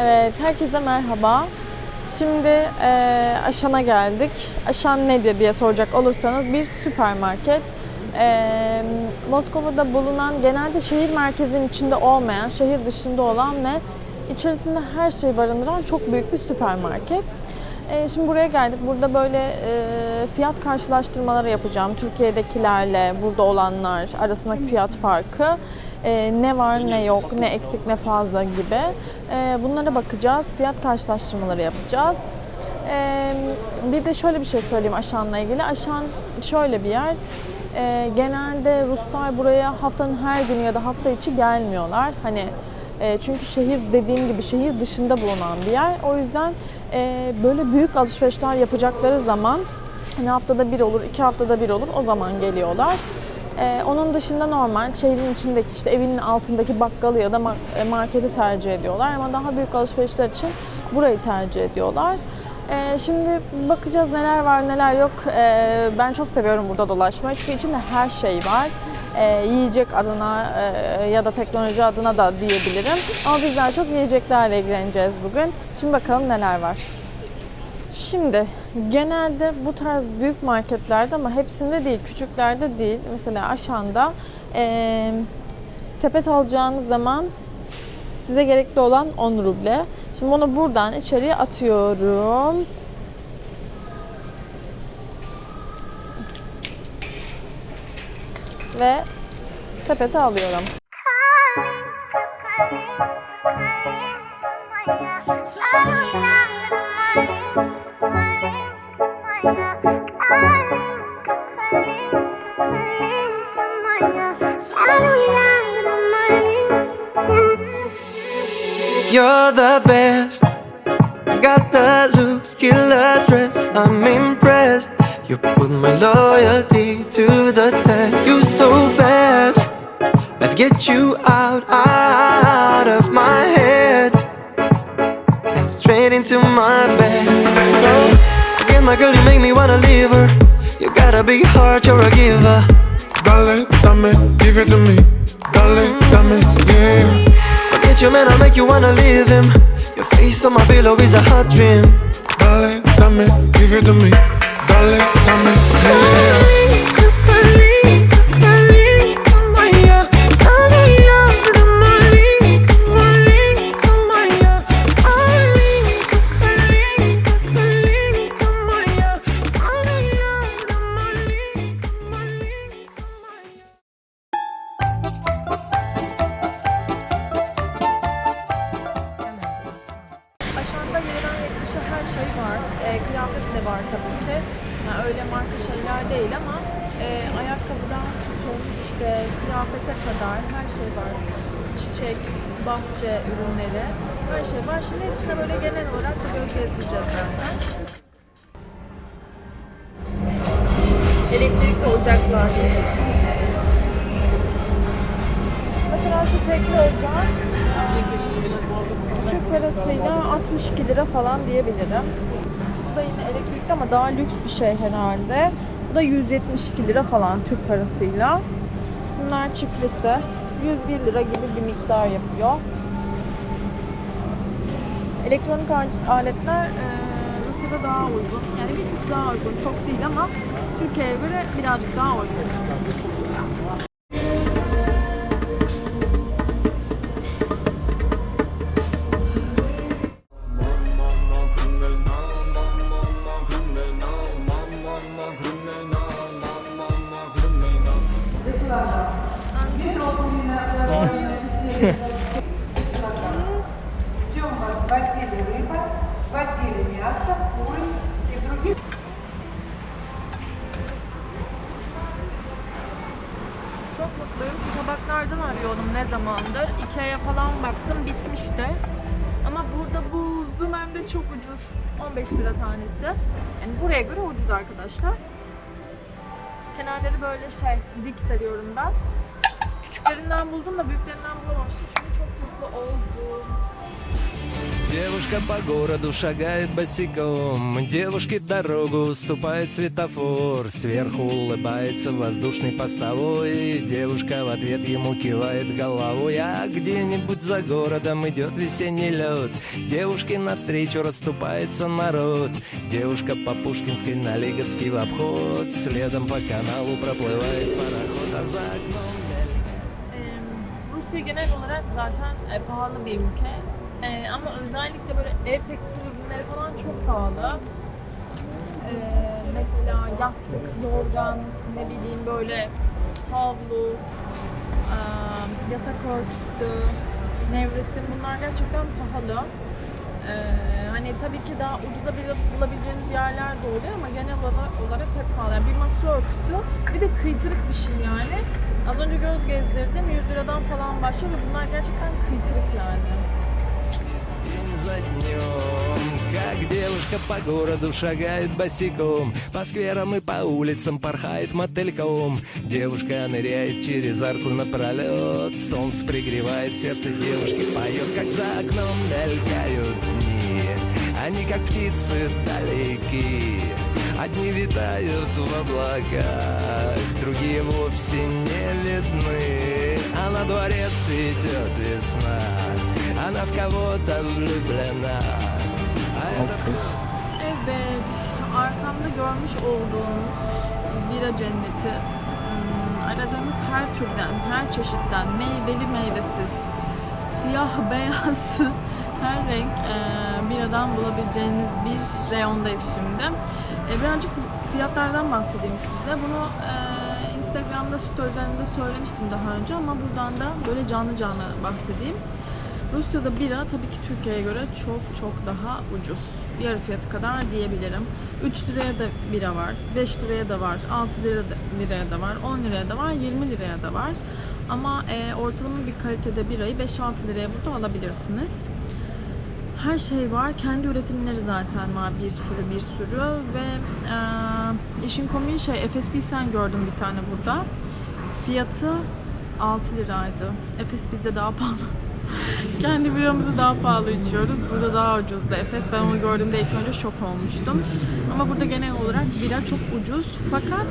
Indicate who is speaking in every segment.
Speaker 1: Evet, herkese merhaba. Şimdi e, Aşan'a geldik. Aşan nedir diye soracak olursanız bir süpermarket. E, Moskova'da bulunan genelde şehir merkezinin içinde olmayan, şehir dışında olan ve içerisinde her şeyi barındıran çok büyük bir süpermarket. E, şimdi buraya geldik. Burada böyle e, fiyat karşılaştırmaları yapacağım. Türkiye'dekilerle burada olanlar arasındaki fiyat farkı. E, ne var ne yok, ne eksik ne fazla gibi. E, bunlara bakacağız. Fiyat karşılaştırmaları yapacağız. E, bir de şöyle bir şey söyleyeyim Aşan'la ilgili. Aşan şöyle bir yer. E, genelde Ruslar buraya haftanın her günü ya da hafta içi gelmiyorlar. Hani e, çünkü şehir dediğim gibi şehir dışında bulunan bir yer. O yüzden e, böyle büyük alışverişler yapacakları zaman hani haftada bir olur, iki haftada bir olur o zaman geliyorlar. E, onun dışında normal şehrin içindeki işte evinin altındaki bakkalı ya da e, marketi tercih ediyorlar ama daha büyük alışverişler için burayı tercih ediyorlar. E, şimdi bakacağız neler var neler yok. E, ben çok seviyorum burada dolaşmayı çünkü içinde her şey var. E, yiyecek adına e, ya da teknoloji adına da diyebilirim. Ama biz daha çok yiyeceklerle ilgileneceğiz bugün. Şimdi bakalım neler var. Şimdi genelde bu tarz büyük marketlerde ama hepsinde değil, küçüklerde değil. Mesela Aşan'da eee, sepet alacağınız zaman size gerekli olan 10 ruble. Şimdi onu buradan içeriye atıyorum. Ve sepete alıyorum.
Speaker 2: You're the best. Got the look, killer dress. I'm impressed. You put my loyalty to the test. You so bad. I'd get you out, out of my head and straight into my bed. My girl, you make me wanna leave her. You got a big heart, you're a giver.
Speaker 3: Dale, dame, give it to me. Dale, dame, yeah.
Speaker 2: Forget your man, I'll make you wanna leave him. Your face on my pillow is a hot dream.
Speaker 3: Dale, dame, give it to me. Dale, dame, yeah.
Speaker 1: Şey herhalde. Bu da 172 lira falan Türk parasıyla. Bunlar çiftlisi. 101 lira gibi bir miktar yapıyor. Elektronik al- aletler eee, Rusya'da daha uygun. Yani bir tık daha uygun. Çok değil ama Türkiye'ye göre birazcık daha uygun. Ucuz arkadaşlar. Kenarları böyle şey dik seviyorum ben. Küçüklerinden buldum da büyüklerinden bulamamıştım. Şimdi çok mutlu oldum.
Speaker 2: Девушка
Speaker 4: по городу шагает босиком Девушке дорогу уступает светофор. Сверху улыбается воздушный постовой Девушка в ответ ему кивает головой. А где-нибудь за городом идет весенний лед Девушке навстречу расступается народ. Девушка по Пушкинской на Лиговский в обход Следом по каналу проплывает пароход А за окном
Speaker 1: Rusya genel olarak zaten pahalı bir ülke. E, ama özellikle böyle ev tekstil ürünleri falan çok pahalı. E, mesela yastık, yorgan, ne bileyim böyle havlu, e, yatak örtüsü, nevresim bunlar gerçekten pahalı. E, hani tabii ki daha ucuza bile bulabileceğiniz yerler de oluyor ama genel olarak hep pahalı. Yani bir masa örtüsü bir de kıytırık bir şey yani. Az önce göz gezdirdim 100 liradan falan başlıyor ve bunlar gerçekten kıytırık yani.
Speaker 4: За днем, как девушка по городу шагает босиком По скверам и по улицам порхает мотыльком. Девушка ныряет через арку напролет Солнце пригревает сердце девушки Поет, как за окном мелькают дни. Они как птицы далеки Одни витают в облаках Другие вовсе не видны. А на дворе цветет весна Она в кого-то влюблена А этот
Speaker 1: Evet, arkamda görmüş olduğunuz bira cenneti. Hmm, aradığınız her türden, her çeşitten, meyveli meyvesiz, siyah beyaz, her renk e, biradan bulabileceğiniz bir reyondayız şimdi. E, birazcık fiyatlardan bahsedeyim size. Bunu e, Instagram'da storylerinde söylemiştim daha önce ama buradan da böyle canlı canlı bahsedeyim. Rusya'da bira tabii ki Türkiye'ye göre çok çok daha ucuz. Yarı fiyatı kadar diyebilirim. 3 liraya da bira var, 5 liraya da var, 6 liraya da, liraya da var, 10 liraya da var, 20 liraya da var. Ama e, ortalama bir kalitede birayı 5-6 liraya burada alabilirsiniz. Her şey var. Kendi üretimleri zaten var bir sürü bir sürü ve e, işin komik şey Efes Pilsen gördüm bir tane burada. Fiyatı 6 liraydı. Efes bizde daha pahalı. Kendi biramızı daha pahalı içiyoruz. Burada daha ucuzdu Efes. Ben onu gördüğümde ilk önce şok olmuştum. Ama burada genel olarak bira çok ucuz. Fakat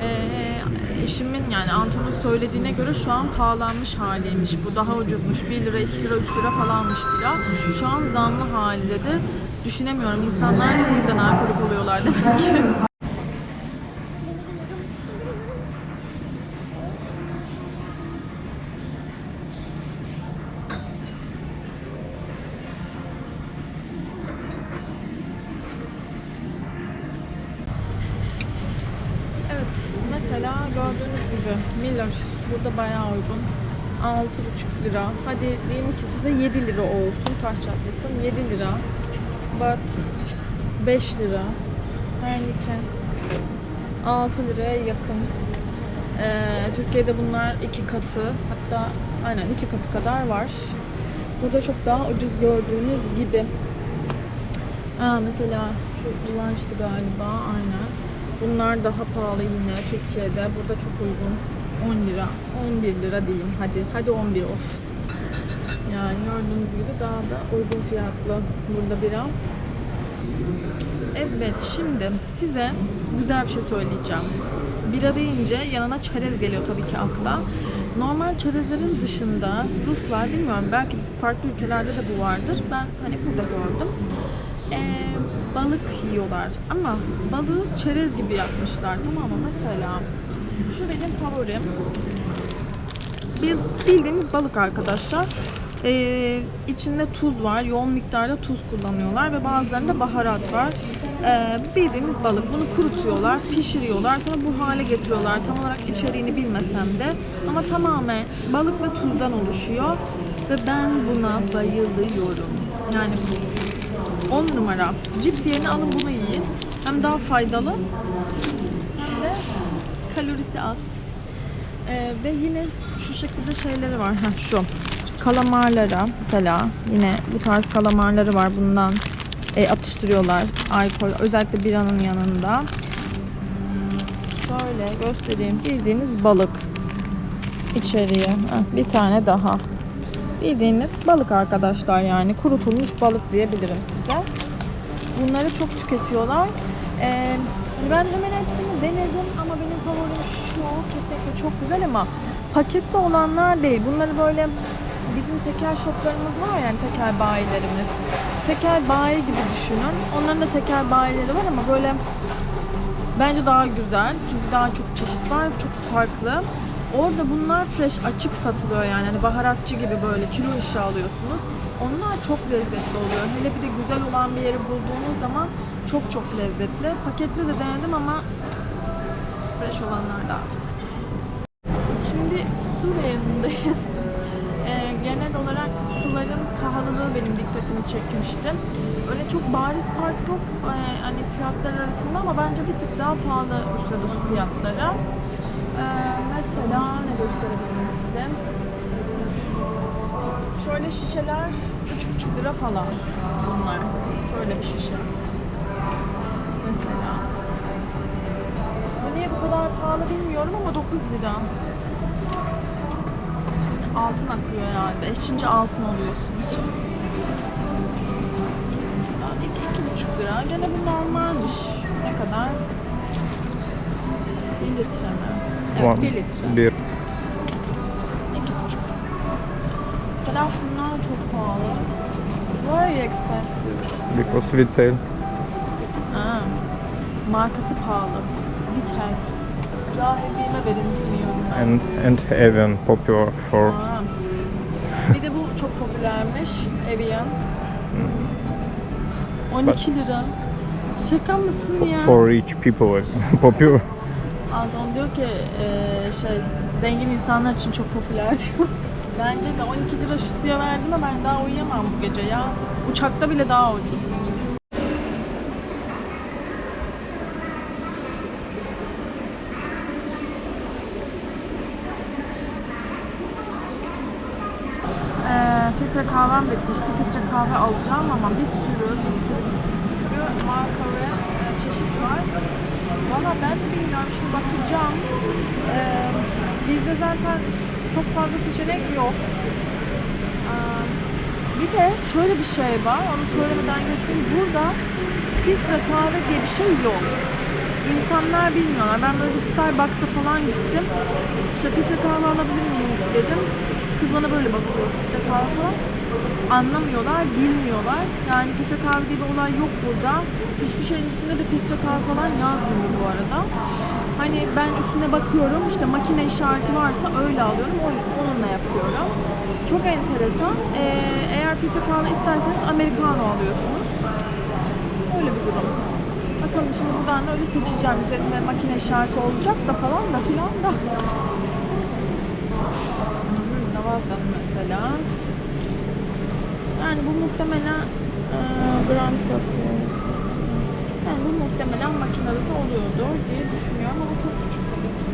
Speaker 1: eee eşimin yani Anton'un söylediğine göre şu an pahalanmış haliymiş. Bu daha ucuzmuş. 1 lira, 2 lira, 3 lira falanmış bira. Şu an zamlı hali dedi. Düşünemiyorum. İnsanlar bu yüzden alkolik oluyorlar demek ki. Evet, mesela gördüğünüz gibi Miller burada bayağı uygun. 6,5 lira. Hadi diyeyim ki size 7 lira olsun. Taş çatlasın 7 lira. Bat 5 lira. Heineken 6 liraya yakın. Ee, Türkiye'de bunlar iki katı. Hatta aynen iki katı kadar var. Burada çok daha ucuz gördüğünüz gibi. Aa, mesela şu Blanche'dı galiba aynen. Bunlar daha pahalı yine Türkiye'de. Burada çok uygun. 10 lira. 11 lira diyeyim hadi. Hadi 11 olsun. Yani gördüğünüz gibi daha da uygun fiyatlı burada bira. Evet şimdi size güzel bir şey söyleyeceğim. Bira deyince yanına çerez geliyor tabii ki akla. Normal çerezlerin dışında Ruslar bilmiyorum belki farklı ülkelerde de bu vardır. Ben hani burada gördüm. Ee, balık yiyorlar ama balığı çerez gibi yapmışlar tamam mı? Mesela şu benim favorim. Bil- Bildiğimiz balık arkadaşlar. Ee, içinde tuz var. Yoğun miktarda tuz kullanıyorlar ve bazılarında baharat var. Ee, bildiğimiz balık. Bunu kurutuyorlar, pişiriyorlar. Sonra bu hale getiriyorlar. Tam olarak içeriğini bilmesem de. Ama tamamen balık ve tuzdan oluşuyor. Ve ben buna bayılıyorum. Yani 10 numara. Cips yerine alın bunu yiyin. Hem daha faydalı hem de kalorisi az. Ee, ve yine şu şekilde şeyleri var. Heh, şu. Kalamarlara mesela yine bu tarz kalamarları var. Bundan e, atıştırıyorlar. Alkol özellikle biranın yanında. Şöyle göstereyim. Bildiğiniz balık içeriği. Heh, bir tane daha. Bildiğiniz balık arkadaşlar yani kurutulmuş balık diyebilirim size. Bunları çok tüketiyorlar. Ee, ben hemen hepsini denedim ama benim favorim şu kesinlikle çok güzel ama paketli olanlar değil. Bunları böyle bizim tekel shoplarımız var yani tekel bayilerimiz. Tekel bayi gibi düşünün. Onların da tekel bayileri var ama böyle bence daha güzel. Çünkü daha çok çeşit var, çok farklı. Orada bunlar fresh açık satılıyor yani. Hani baharatçı gibi böyle kilo işi alıyorsunuz. Onlar çok lezzetli oluyor. Hele bir de güzel olan bir yeri bulduğunuz zaman çok çok lezzetli. Paketli de denedim ama fresh olanlar daha güzel. Şimdi su reyonundayız. Ee, genel olarak suların pahalılığı benim dikkatimi çekmişti. Öyle çok bariz fark yok ee, hani fiyatlar arasında ama bence bir tık daha pahalı Rusya'da su fiyatları. Ee, mesela ne gösterebilirim size? Şöyle şişeler 3,5 lira falan bunlar. Şöyle bir şişe. Mesela. Niye bu kadar pahalı bilmiyorum ama 9 lira. Altın akıyor herhalde. İçince altın oluyorsunuz. Ya iki, iki buçuk lira. Gene bu normalmiş. Ne kadar? 1 litre mi? Evet, 1 litre.
Speaker 5: Bir.
Speaker 1: İki buçuk. Mesela şunlar çok pahalı. Very expensive.
Speaker 5: Because retail.
Speaker 1: Ha. Markası pahalı. Vitel.
Speaker 5: And and Evian popular for
Speaker 1: Ha. Bir de bu çok popülermiş. Evian. 12 lira. Şaka mısın ya?
Speaker 5: for rich people popular.
Speaker 1: Anton diyor ki eee, şey zengin insanlar için çok popüler diyor. Bence de 12 lira verdim ama ben daha uyuyamam bu gece ya. Uçakta bile daha ucuz. Filtre kahvem bitmişti. Filtre kahve alacağım ama bir sürü, bir sürü, bir sürü, marka ve e, çeşit var. Valla ben de bilmiyorum şimdi bakacağım. Ee, bizde zaten çok fazla seçenek yok. Ee, bir de şöyle bir şey var, onu söylemeden geçeyim. Burada filtre kahve diye bir şey yok. İnsanlar bilmiyorlar. Ben böyle Starbucks'a falan gittim. İşte filtre kahve alabilir miyim dedim. Kız bana böyle bakıyor filtre kahve. Anlamıyorlar, bilmiyorlar. Yani filtre kahve diye bir olay yok burada. Hiçbir şeyin üstünde de filtre kahve falan yazmıyor bu arada. Hani ben üstüne bakıyorum, işte makine işareti varsa öyle alıyorum, onunla yapıyorum. Çok enteresan. Ee, eğer filtre kahve isterseniz americano alıyorsunuz. Öyle bir durum. Bakalım şimdi buradan da öyle seçeceğim. Üzerinde makine işareti olacak da falan da filan da. Navaz'dan mesela. Yani bu muhtemelen e, Grand Coffee. Yani bu muhtemelen makinede de oluyordur diye düşünüyorum ama çok küçük tabii ki.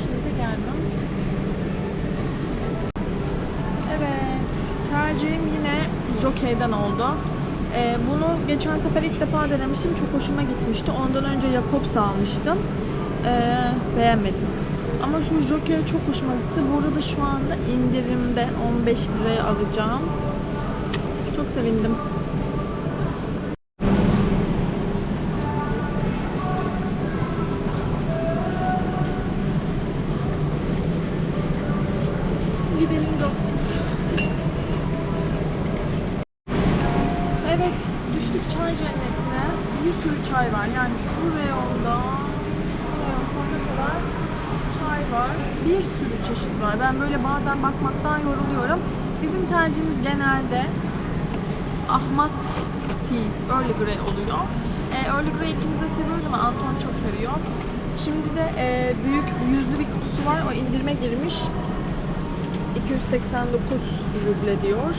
Speaker 1: Şimdi gelmem. Evet. Tercihim yine Jockey'den oldu. Ee, bunu geçen sefer ilk defa denemiştim. Çok hoşuma gitmişti. Ondan önce Jacobs almıştım. Ee, beğenmedim. Ama şu Jockey çok hoşuma gitti. Burada da şu anda indirimde 15 liraya alacağım. Çok sevindim. Gidelim doktor. Evet, düştük çay cennetine. Bir sürü çay var. Yani şu reyonda, reyonda kadar var. Bir sürü çeşit var. Ben böyle bazen bakmaktan yoruluyorum. Bizim tercihimiz genelde Ahmet Tea, Early Grey oluyor. E, Early Grey ikimiz de seviyoruz ama Anton çok seviyor. Şimdi de e, büyük yüzlü bir kutusu var. O indirime girmiş. 289 ruble diyor.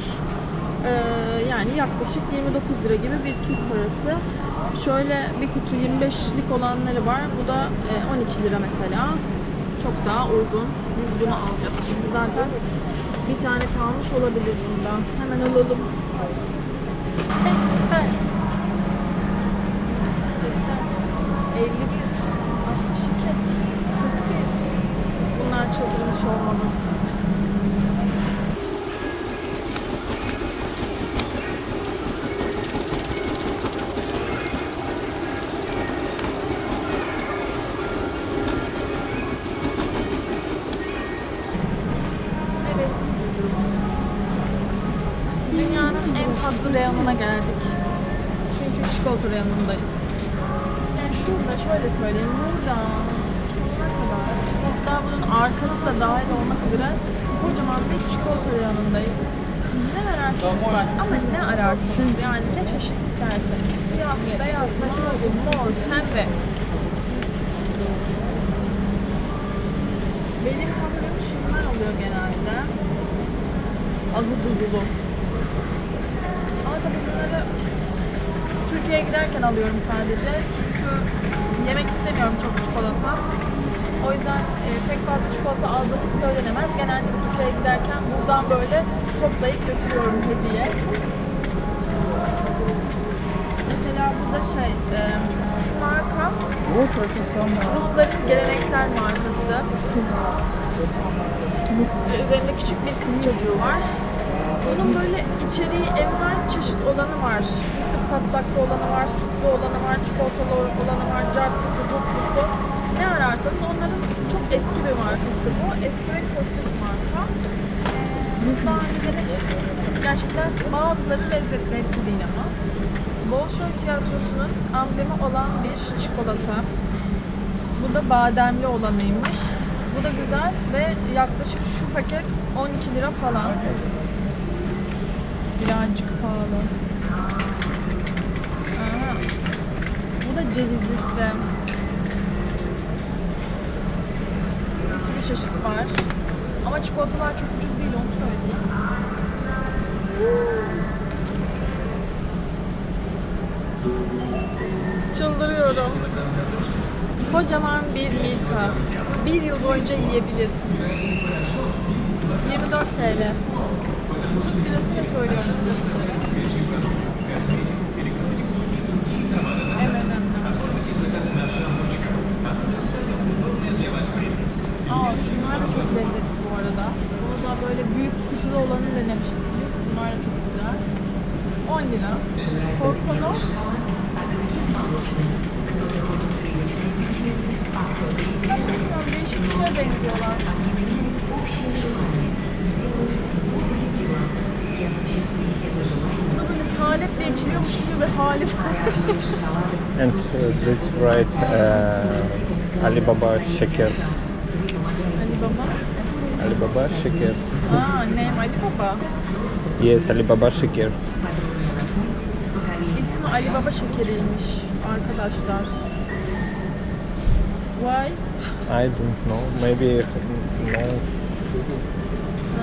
Speaker 1: Ee, yani yaklaşık 29 lira gibi bir Türk parası. Şöyle bir kutu 25'lik olanları var. Bu da e, 12 lira mesela. Çok daha uygun. Biz bunu alacağız. Şimdi zaten bir tane kalmış olabilir bundan. Hemen alalım. 51, 62, 41. Bunlar çıldırmış olmalı. Reyonuna geldik. Çünkü çikolata reyonundayız. Yani şurada şöyle söyleyeyim. Burada hatta bunun arkası da dahil olmak üzere kocaman bir çikolata reyonundayız. Ne ararsanız var ama ne ararsanız yani ne çeşit isterseniz. Siyah, beyaz, maşallah, mor, pembe. Benim favorim şunlar oluyor genelde. Ahududulu. Ama tabii bunları Türkiye'ye giderken alıyorum sadece. Çünkü yemek istemiyorum çok çikolata. O yüzden e, pek fazla çikolata aldığımız söylenemez. Genelde Türkiye'ye giderken buradan böyle toplayıp götürüyorum hediye. Mesela burada şey, e, şu marka Rusların geleneksel markası. Ve Üzerinde küçük bir kız çocuğu var. Bunun böyle içeriği envai çeşit olanı var. Patlaklı olanı var, sütlü olanı var, çikolatalı olanı var, cartlısı, curtlusu. Ne ararsanız onların çok eski bir markası bu. Eski ve köklü bir marka. Ee, daha önceleri gerçekten bazıları lezzetli, hepsi değil ama. Bolşoi Tiyatrosu'nun amblemi olan bir çikolata. Bu da bademli olanıymış. Bu da güzel ve yaklaşık şu paket 12 lira falan. Birazcık pahalı. Bu da cevizlisi. Bir sürü çeşit var. Ama çikolatalar çok ucuz değil onu söyleyeyim. Çıldırıyorum. Kocaman bir Milka. Bir yıl boyunca yiyebilirsiniz. 24 TL. Türk lirasıyla söylüyorum size bunları. Evet, evet. Aa, şunlar da çok lezzetli bu arada. Bunu da böyle büyük kutuda olanı denemiştim. Bunlar da çok güzel. 10 lira. Korkono Bilmiyorum, değişik bir şeye benziyorlar. Bunu böyle içiliyormuş gibi bir hali var.
Speaker 5: And uh, this right uh, Alibaba Şeker.
Speaker 1: Ali Baba.
Speaker 5: Alibaba Şeker.
Speaker 1: Aa, name Ali Baba.
Speaker 5: Yes, Alibaba Şeker.
Speaker 1: İsmi Ali Baba şekeriymiş arkadaşlar. Why?
Speaker 5: I don't know. Maybe no.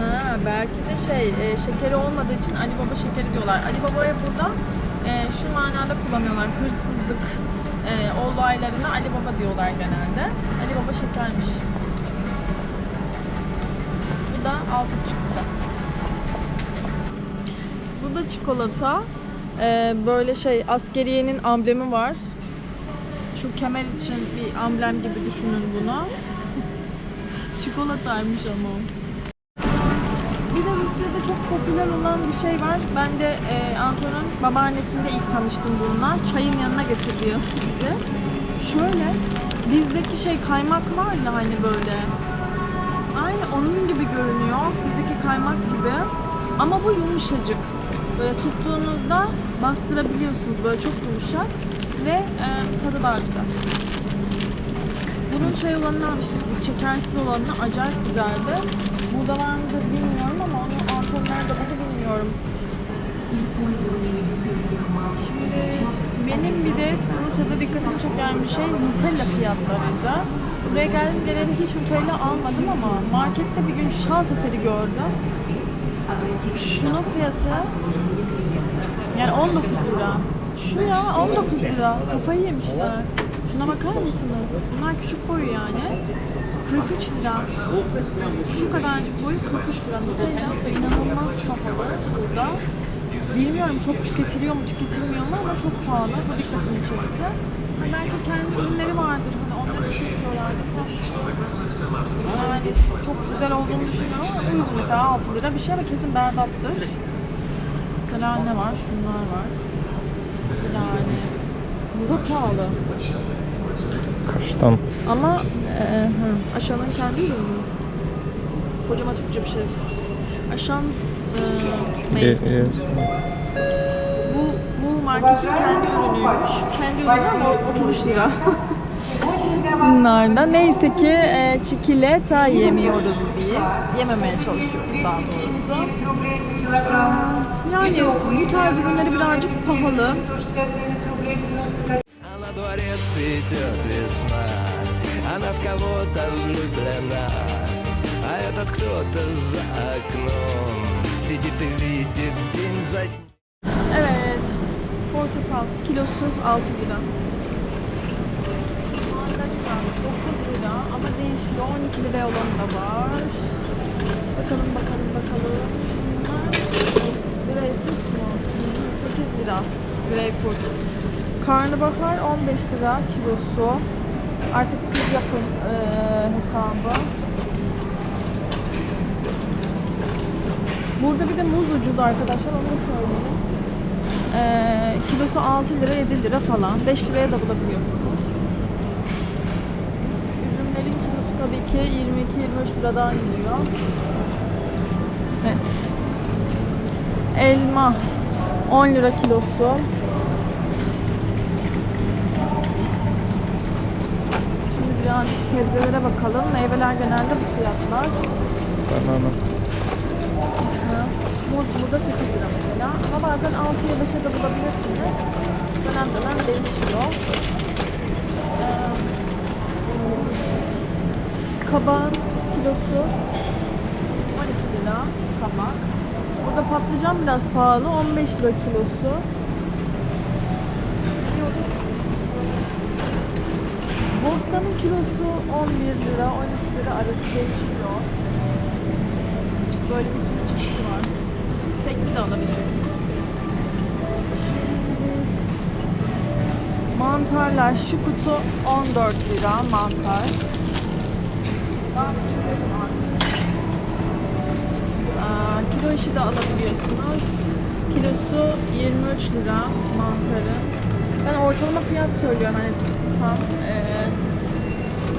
Speaker 1: Ha, belki de şey, e, şekeri olmadığı için Ali Baba şekeri diyorlar. Ali Baba'ya burada e, şu manada kullanıyorlar. Hırsızlık e, olaylarına Ali Baba diyorlar genelde. Ali Baba şekermiş. Bu da altı çikolata. Bu da çikolata. E, böyle şey askeriyenin amblemi var. Şu kemer için bir amblem gibi düşünün bunu. Çikolataymış ama. Bir de Rusya'da çok popüler olan bir şey var. Ben de e, Anton'un babaannesinde ilk tanıştım bununla. Çayın yanına getiriyor bizi. Şöyle, bizdeki şey kaymak var ya hani böyle. Aynı onun gibi görünüyor. Bizdeki kaymak gibi. Ama bu yumuşacık. Böyle tuttuğunuzda bastırabiliyorsunuz. Böyle çok yumuşak. Ve e, tadı daha güzel. Bunun şey olanını almıştık biz, şekersiz olanını acayip güzeldi. Burada var mıdır bilmiyorum ama onu Anton nerede buldu bilmiyorum. Şimdi benim bir de Rusya'da dikkatimi çeken bir şey Nutella fiyatlarıydı. Buraya geldim geleli hiç Nutella almadım ama markette bir gün şans eseri gördüm. Şunun fiyatı yani 19 lira. Şu ya 19 lira. Kafayı yemişler. Şuna bakar mısınız? Bunlar küçük boyu yani. 43 lira. Şu kadarcık boyu 43 lira. Nutella inanılmaz pahalı burada. Bilmiyorum çok tüketiliyor mu tüketilmiyor mu ama çok pahalı. Bu dikkatimi çekti. Ha, Belki kendi ürünleri vardır. Hani onları tüketiyorlar. Mesela yani çok güzel olduğunu düşünüyorum ama uygun mesela 6 lira bir şey ama kesin berbattır. Mesela ne var? Şunlar var. Yani bu da pahalı.
Speaker 5: Kaçtan?
Speaker 1: Ama e, hı, Aşan'ın kendi ürünü. Kocama Türkçe bir şey sor. Aşan e,
Speaker 5: Ye-
Speaker 1: made.
Speaker 5: yes.
Speaker 1: marketin kendi ürünüymüş. Kendi ürünü ama 33 lira. Bunlar da neyse ki e, çikolata yemiyoruz biz. Yememeye çalışıyoruz daha doğrusu. Yani bu tarz ürünleri birazcık pahalı
Speaker 4: А на дворе цветет весна Она в кого-то влюблена А этот кто-то за окном Сидит и видит день за днем
Speaker 1: Evet. Portakal kilosu 6 lira. Mandalina 9 lira ama değişiyor. 12 liraya olan da var. Bakalım bakalım bakalım. Bunlar greyfurt mu? 8 lira greyfurt. Karnabahar 15 lira kilosu. Artık siz yapın eee, hesabı. Burada bir de muz ucuz arkadaşlar onu söyleyeyim. Ee, kilosu 6 lira 7 lira falan. 5 liraya da bulabiliyorsunuz. Üzümlerin kilosu tabii ki 22-23 liradan gidiyor. Evet. Elma 10 lira kilosu. Şimdi birazcık sebzelere bakalım. Meyveler genelde bu fiyatlar. Hı. Muz burada 8 lira mesela. Ama bazen 6'ya 5'e de bulabilirsiniz. Dönem dönem değişiyor. Ee, kabağın kilosu 12 lira kabak. Burada patlıcan biraz pahalı. 15 lira kilosu. Bostanın kilosu 11 lira, 12 lira arası değişiyor. Böyle bir sürü çeşidi var. Tekli de alabilirsiniz. Mantarlar şu kutu 14 lira mantar. Aa, kilo işi de alabiliyorsunuz. Kilosu 23 lira mantarın. Ben ortalama fiyat söylüyorum hani tam. Ee,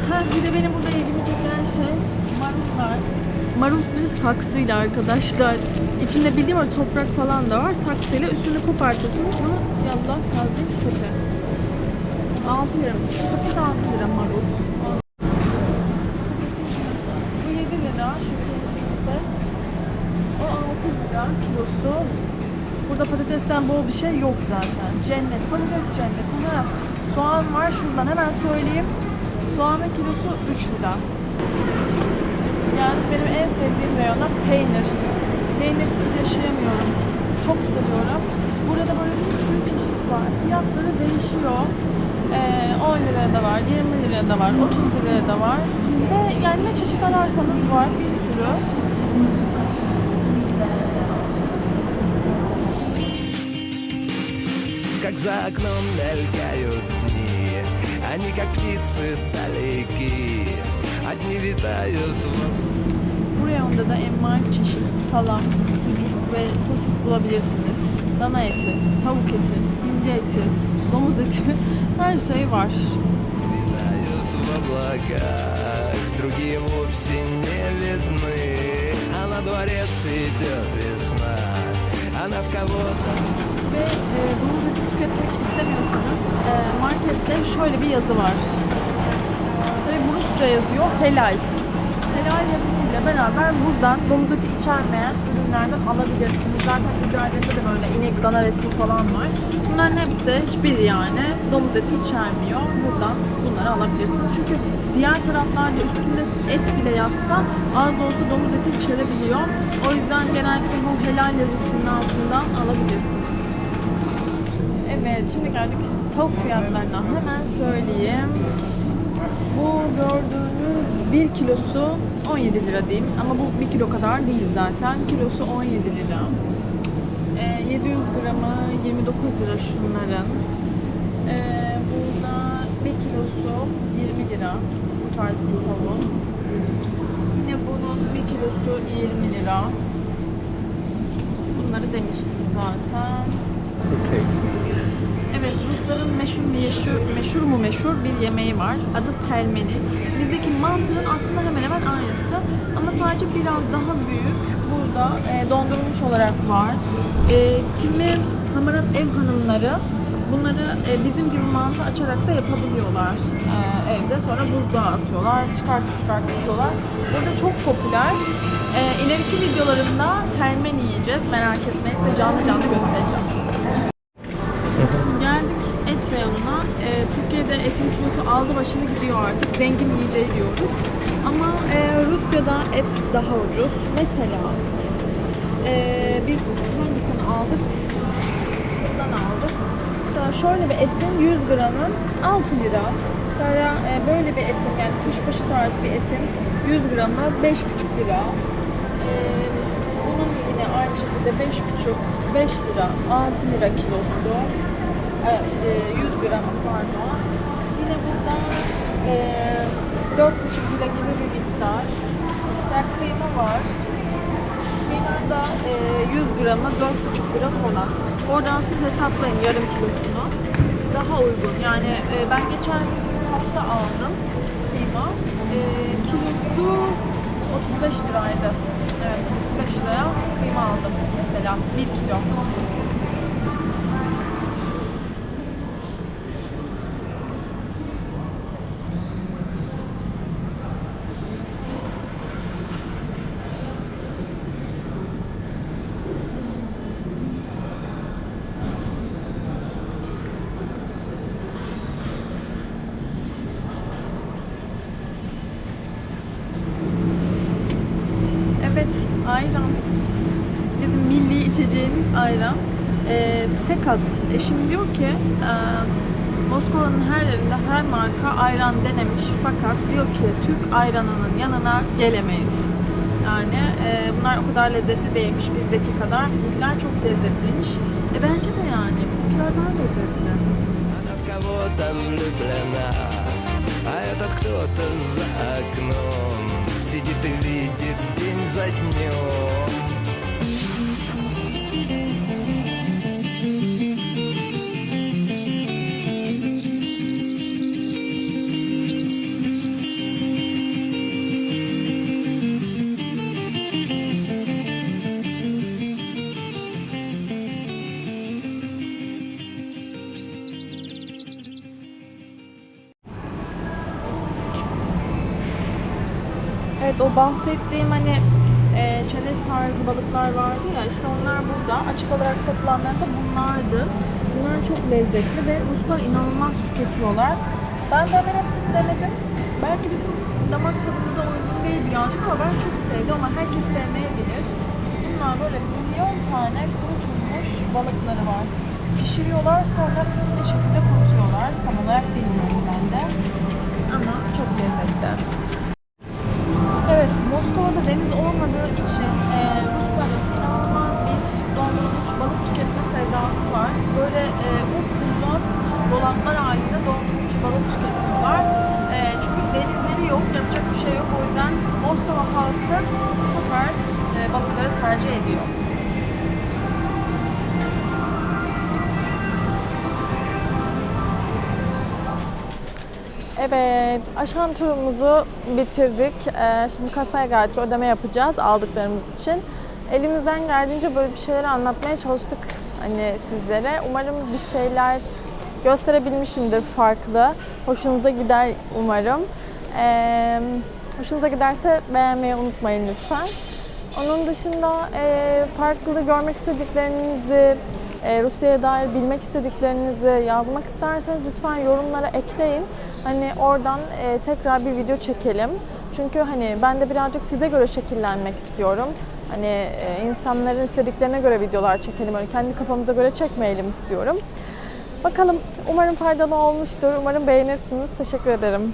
Speaker 1: ha bir de benim burada ilgimi çeken şey marullar. Marulları saksıyla arkadaşlar. İçinde bildiğim öyle toprak falan da var. Saksıyla üstünü kopartırsınız. Bunu yallah kazıyıp çöpe. 6 lira. Şu paket 6 lira marul. Bu 7 lira. Şu. O 6 lira kilosu. Burada patatesten bol bir şey yok zaten. Cennet, patates cenneti. Ha. Soğan var şuradan hemen söyleyeyim. Soğanın kilosu 3 lira. Yani benim en sevdiğim reyonlar peynir. Peynirsiz yaşayamıyorum. Çok seviyorum. Burada da böyle bir sürü çeşit var. Fiyatları değişiyor. Ee, 10 liraya da var, 20 liraya da var, 30 liraya da var. Ve yani ne çeşit ararsanız var bir sürü.
Speaker 4: Как за окном мелькают дни Они как птицы далеки Одни витают в
Speaker 1: Bu reyonda da envai çeşit salam, sucuk ve sosis bulabilirsiniz. Dana eti, tavuk eti, hindi eti, domuz eti, her şey var.
Speaker 4: Витают в облаках Другие вовсе не видны А на дворе цветет весна Она в кого-то
Speaker 1: Ve e, eti tüketmek istemiyorsanız e, markette şöyle bir yazı var. Bu Rusça yazıyor, helal. Helal yazısıyla beraber buradan domuz eti içermeyen ürünlerden alabilirsiniz. Zaten üzerlerinde de böyle inek, dana resmi falan var. Bunların hepsi hiçbiri yani domuz eti içermiyor. Buradan bunları alabilirsiniz. Çünkü diğer taraflarda üstünde et bile yazsa az da olsa domuz eti içerebiliyor. O yüzden genellikle bu helal yazısının altından alabilirsiniz. Evet, şimdi geldik tavuk fiyatlarına. Hemen söyleyeyim. Bu gördüğünüz 1 kilosu 17 lira diyeyim. Ama bu 1 kilo kadar değil zaten. Kilosu 17 lira. Ee, 700 gramı 29 lira şunların. Ee, burada 1 kilosu 20 lira. Bu tarz bir tavuğun. Yine bunun 1 kilosu 20 lira. Bunları demiştim zaten.
Speaker 5: Okay.
Speaker 1: Evet, Rusların meşhur meşhur, meşhur mu meşhur bir yemeği var. Adı pelmeni. Bizdeki mantının aslında hemen hemen aynısı. Ama sadece biraz daha büyük. Burada e, dondurulmuş olarak var. E, kimi hamarat ev hanımları bunları e, bizim gibi mantı açarak da yapabiliyorlar e, evde. Sonra buzluğa atıyorlar, çıkartıp çıkartıp yiyorlar. Burada çok popüler. E, ileriki videolarımda fermen yiyeceğiz. Merak etmeyin size canlı canlı göstereceğim. Türkiye'de etin kilosu aldı başını gidiyor artık. Zengin yiyeceği diyoruz. Ama e, Rusya'da et daha ucuz. Mesela e, biz hangisini aldık? Şuradan aldık. Mesela şöyle bir etin 100 gramı 6 lira. Mesela e, böyle bir etin yani kuşbaşı tarzı bir etin 100 gramı 5,5 lira. E, bunun yine aynı şekilde 5,5 5 lira 6 lira kilosu. E, e, 100 gramı pardon. Yine burada e, 4,5 lira gibi bir miktar. Mesela kıyma var. Kıymanın da e, 100 grama 4,5 lira falan. Oradan siz hesaplayın yarım kilosunu. Daha uygun. Yani e, ben geçen hafta aldım kıyma. E, kilosu 35 liraydı. Evet 35 liraya kıyma aldım mesela 1 kilo. Evet, ayran. Bizim milli içeceğimiz ayran. Ee, fakat eşim diyor ki e, Moskova'nın her yerinde her marka ayran denemiş fakat diyor ki Türk ayranının yanına gelemeyiz. Yani e, bunlar o kadar lezzetli değilmiş bizdeki kadar. Bizimkiler çok lezzetliymiş. E bence de yani bizimkiler daha lezzetli.
Speaker 4: Она в кого-то влюблена А этот кто-то за окном Сидит и видит день за днем
Speaker 1: Evet o bahsettiğim hani e, çerez tarzı balıklar vardı ya işte onlar burada. Açık olarak satılanlar da bunlardı. Bunlar çok lezzetli ve Ruslar inanılmaz tüketiyorlar. Ben de hemen hepsini denedim. Belki bizim damak tadımıza uygun değil birazcık ama ben çok sevdim ama herkes sevmeyebilir. Bunlar böyle milyon tane kurutulmuş balıkları var. Pişiriyorlar sonra bir şekilde kurutuyorlar. Tam olarak bilmiyorum ben de. Ama çok lezzetli. Olmadığı Evet, aşan turumuzu bitirdik. Ee, şimdi kasaya geldik, ödeme yapacağız aldıklarımız için. Elimizden geldiğince böyle bir şeyler anlatmaya çalıştık hani sizlere. Umarım bir şeyler gösterebilmişimdir farklı. Hoşunuza gider umarım. Ee, hoşunuza giderse beğenmeyi unutmayın lütfen. Onun dışında e, farklı görmek istediklerinizi, e, Rusya'ya dair bilmek istediklerinizi yazmak isterseniz lütfen yorumlara ekleyin. Hani oradan e, tekrar bir video çekelim. Çünkü hani ben de birazcık size göre şekillenmek istiyorum. Hani e, insanların istediklerine göre videolar çekelim. Öyle kendi kafamıza göre çekmeyelim istiyorum. Bakalım umarım faydalı olmuştur. Umarım beğenirsiniz. Teşekkür ederim.